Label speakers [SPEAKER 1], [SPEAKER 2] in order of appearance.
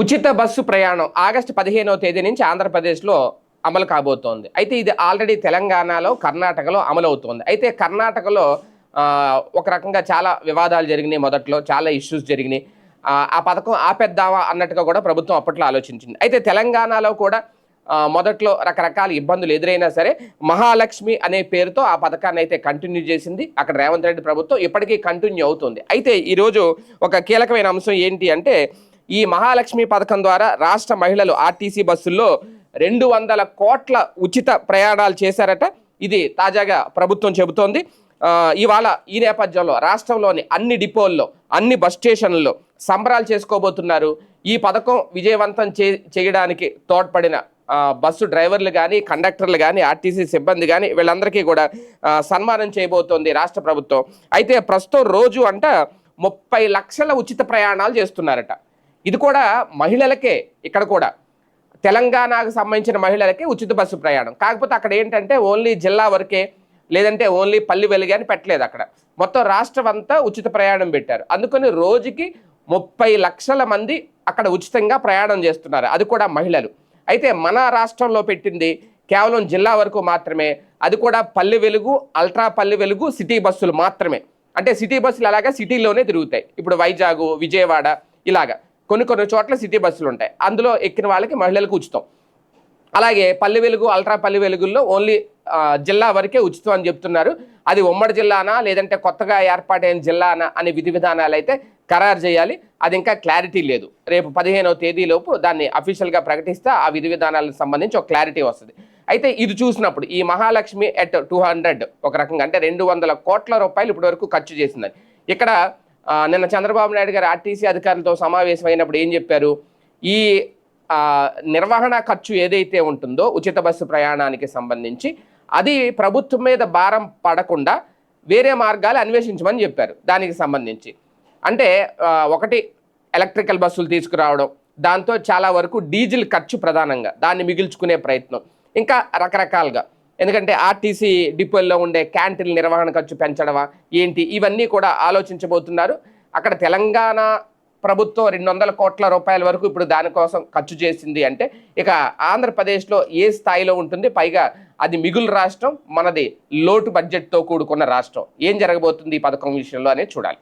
[SPEAKER 1] ఉచిత బస్సు ప్రయాణం ఆగస్టు పదిహేనవ తేదీ నుంచి ఆంధ్రప్రదేశ్లో అమలు కాబోతోంది. అయితే ఇది ఆల్రెడీ తెలంగాణలో కర్ణాటకలో అమలు అవుతోంది అయితే కర్ణాటకలో ఒక రకంగా చాలా వివాదాలు జరిగినాయి మొదట్లో చాలా ఇష్యూస్ జరిగినాయి. ఆ, ఆ పథకం ఆపేద్దామా అన్నట్టుగా కూడా ప్రభుత్వం అప్పట్లో ఆలోచించింది. అయితే తెలంగాణలో కూడా మొదట్లో రకరకాల ఇబ్బందులు ఎదురైనా సరే మహాలక్ష్మి అనే పేరుతో ఆ పథకాన్ని అయితే కంటిన్యూ చేసింది అక్కడ రేవంత్ రెడ్డి ప్రభుత్వం. ఇప్పటికీ కంటిన్యూ అవుతుంది. అయితే ఈరోజు ఒక కీలకమైన అంశం ఏంటి అంటే ఈ మహాలక్ష్మి పథకం ద్వారా రాష్ట్ర మహిళలు ఆర్టీసీ బస్సుల్లో రెండు వందల కోట్ల ఉచిత ప్రయాణాలు చేశారట. ఇది తాజాగా ప్రభుత్వం చెబుతోంది. ఇవాళ ఈ నేపథ్యంలో రాష్ట్రంలోని అన్ని డిపోల్లో అన్ని బస్ స్టేషన్లలో సంబరాలు చేసుకోబోతున్నారు. ఈ పథకం విజయవంతం చే చేయడానికి తోడ్పడిన బస్సు డ్రైవర్లు కానీ కండక్టర్లు కానీ ఆర్టీసీ సిబ్బంది కానీ వీళ్ళందరికీ కూడా సన్మానం చేయబోతోంది రాష్ట్ర ప్రభుత్వం. అయితే ప్రస్తుతం రోజు అంట ముప్పై లక్షల ఉచిత ప్రయాణాలు చేస్తున్నారట. ఇది కూడా మహిళలకే ఇక్కడ కూడా. తెలంగాణకు సంబంధించిన మహిళలకే ఉచిత బస్సు ప్రయాణం. కాకపోతే అక్కడ ఏంటంటే ఓన్లీ జిల్లా వరకే లేదంటే ఓన్లీ పల్లి వెలుగు అని పెట్టలేదు అక్కడ. మొత్తం రాష్ట్రం అంతా ఉచిత ప్రయాణం పెట్టారు. అందుకని రోజుకి ముప్పై లక్షల మంది అక్కడ ఉచితంగా ప్రయాణం చేస్తున్నారు. అది కూడా మహిళలు. అయితే మన రాష్ట్రంలో పెట్టింది కేవలం జిల్లా వరకు మాత్రమే. అది కూడా పల్లె వెలుగు అల్ట్రా పల్లె వెలుగు సిటీ బస్సులు మాత్రమే. అంటే సిటీ బస్సులు అలాగా సిటీలోనే తిరుగుతాయి. ఇప్పుడు వైజాగ్ విజయవాడ ఇలాగా. కొన్ని కొన్ని చోట్ల సిటీ బస్సులు ఉంటాయి. అందులో ఎక్కిన వాళ్ళకి మహిళలకు ఉచితం. అలాగే పల్లె వెలుగు అల్ట్రా పల్లె వెలుగుల్లో ఓన్లీ జిల్లా వరకే ఉచితం అని చెప్తున్నారు. అది ఉమ్మడి జిల్లానా లేదంటే కొత్తగా ఏర్పాటైన జిల్లానా అనే విధి విధానాలు అయితే ఖరారు చేయాలి. అది ఇంకా క్లారిటీ లేదు. రేపు పదిహేనవ తేదీలోపు దాన్ని అఫీషియల్గా ప్రకటిస్తే ఆ విధి విధానాలకు సంబంధించి ఒక క్లారిటీ వస్తుంది. అయితే ఇది చూసినప్పుడు ఈ మహాలక్ష్మి ఎట్ టూ హండ్రెడ్ ఒక రకంగా అంటే రెండు వందల కోట్ల రూపాయలు ఇప్పటివరకు ఖర్చు చేసిందని. ఇక్కడ నిన్న చంద్రబాబు నాయుడు గారు ఆర్టీసీ అధికారులతో సమావేశమైనప్పుడు ఏం చెప్పారు? ఈ నిర్వహణ ఖర్చు ఏదైతే ఉంటుందో ఉచిత బస్సు ప్రయాణానికి సంబంధించి అది ప్రభుత్వం మీద భారం పడకుండా వేరే మార్గాలు అన్వేషించమని చెప్పారు దానికి సంబంధించి. అంటే ఒకటి ఎలక్ట్రికల్ బస్సులు తీసుకురావడం దాంతో చాలా వరకు డీజిల్ ఖర్చు ప్రధానంగా దాన్ని మిగిల్చుకునే ప్రయత్నం ఇంకా రకరకాలుగా. ఎందుకంటే ఆర్టీసీ డిపోల్లో ఉండే క్యాంటీన్ నిర్వహణ ఖర్చు పెంచడమా ఏంటి ఇవన్నీ కూడా ఆలోచించబోతున్నారు. అక్కడ తెలంగాణ ప్రభుత్వం రెండు వందల కోట్ల రూపాయల వరకు ఇప్పుడు దానికోసం ఖర్చు చేసింది అంటే ఇక ఆంధ్రప్రదేశ్లో ఏ స్థాయిలో ఉంటుంది పైగా అది మిగులు రాష్ట్రం మనది లోటు బడ్జెట్తో కూడుకున్న రాష్ట్రం. ఏం జరగబోతుంది ఈ పథకం విషయంలో అనేది చూడాలి.